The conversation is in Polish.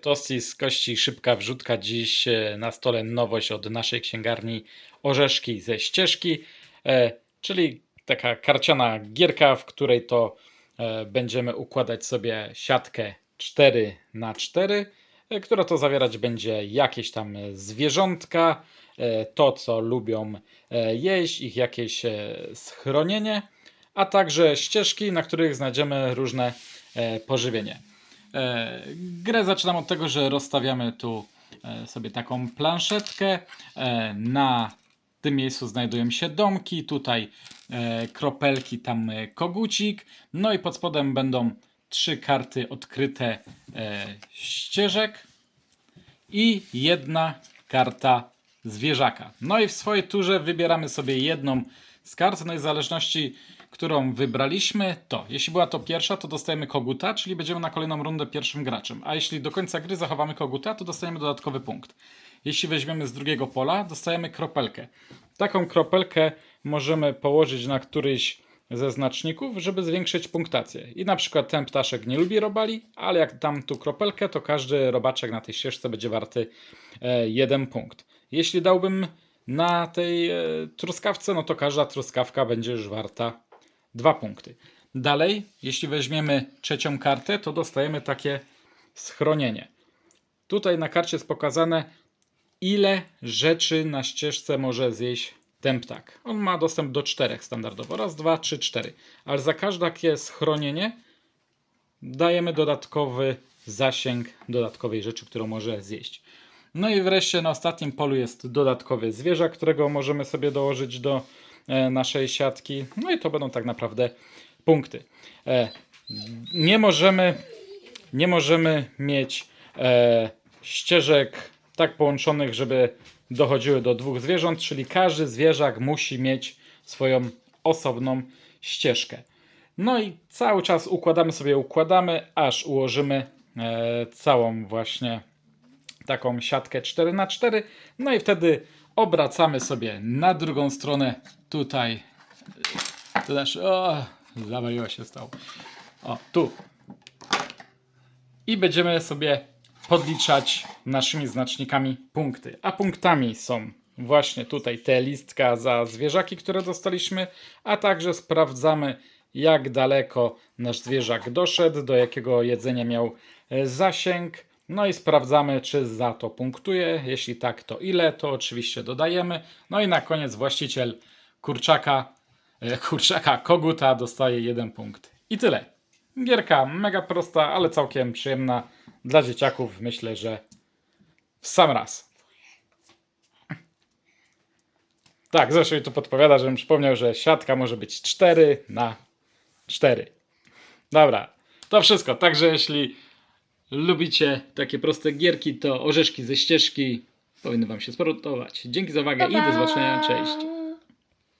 Tosti z kości szybka wrzutka. Dziś e, na stole nowość od naszej księgarni Orzeszki ze ścieżki, e, czyli taka karciana gierka, w której to e, będziemy układać sobie siatkę 4 na 4 e, która to zawierać będzie jakieś tam zwierzątka, to co lubią jeść, ich jakieś schronienie, a także ścieżki, na których znajdziemy różne pożywienie. E, Grę zaczynam od tego, że rozstawiamy tu e, sobie taką planszetkę. E, Na tym miejscu znajdują się domki, tutaj kropelki, tam kogucik. No i pod spodem będą trzy karty odkryte ścieżek i jedna karta zwierzaka. No i w swojej turze wybieramy sobie jedną z kart, no i w zależności, którą wybraliśmy, to jeśli była to pierwsza, to dostajemy koguta, czyli będziemy na kolejną rundę pierwszym graczem. A jeśli do końca gry zachowamy koguta, to dostajemy dodatkowy punkt. Jeśli weźmiemy z drugiego pola, dostajemy kropelkę. Taką kropelkę możemy położyć na któryś ze znaczników, żeby zwiększyć punktację. I na przykład ten ptaszek nie lubi robali, ale jak dam tu kropelkę, to każdy robaczek na tej ścieżce będzie warty e, jeden punkt. Jeśli dałbym na tej e, truskawce, no to każda truskawka będzie już warta dwa punkty. Dalej, jeśli weźmiemy trzecią kartę, to dostajemy takie schronienie. Tutaj na karcie jest pokazane, ile rzeczy na ścieżce może zjeść ten ptak. On ma dostęp do czterech standardowo. Raz, dwa, trzy, cztery. Ale za każde takie schronienie dajemy dodatkowy zasięg dodatkowej rzeczy, którą może zjeść. No i wreszcie na ostatnim polu jest dodatkowy zwierzak, którego możemy sobie dołożyć do naszej siatki. No i to będą tak naprawdę punkty. E, nie możemy, nie możemy mieć e, ścieżek tak połączonych, żeby dochodziły do dwóch zwierząt, czyli każdy zwierzak musi mieć swoją osobną ścieżkę. No i cały czas układamy sobie, układamy, aż ułożymy e, całą właśnie taką siatkę 4 na 4 No i wtedy obracamy sobie na drugą stronę. Tutaj. To też. O, zawaliło się stało. O, tu. I będziemy sobie podliczać naszymi znacznikami punkty. A punktami są właśnie tutaj te listka za zwierzaki, które dostaliśmy, a także sprawdzamy, jak daleko nasz zwierzak doszedł, do jakiego jedzenia miał e, zasięg. No i sprawdzamy, czy za to punktuje. Jeśli tak, to ile, to oczywiście dodajemy. No i na koniec właściciel kurczaka, e, kurczaka koguta dostaje jeden punkt. I tyle. Gierka mega prosta, ale całkiem przyjemna dla dzieciaków. Myślę, że w sam raz. Tak, zresztą mi tu podpowiada, żebym przypomniał, że siatka może być 4 na 4. Dobra, to wszystko. Także jeśli lubicie takie proste gierki, to orzeszki ze ścieżki powinny Wam się spodobać. Dzięki za uwagę i do zobaczenia. Cześć.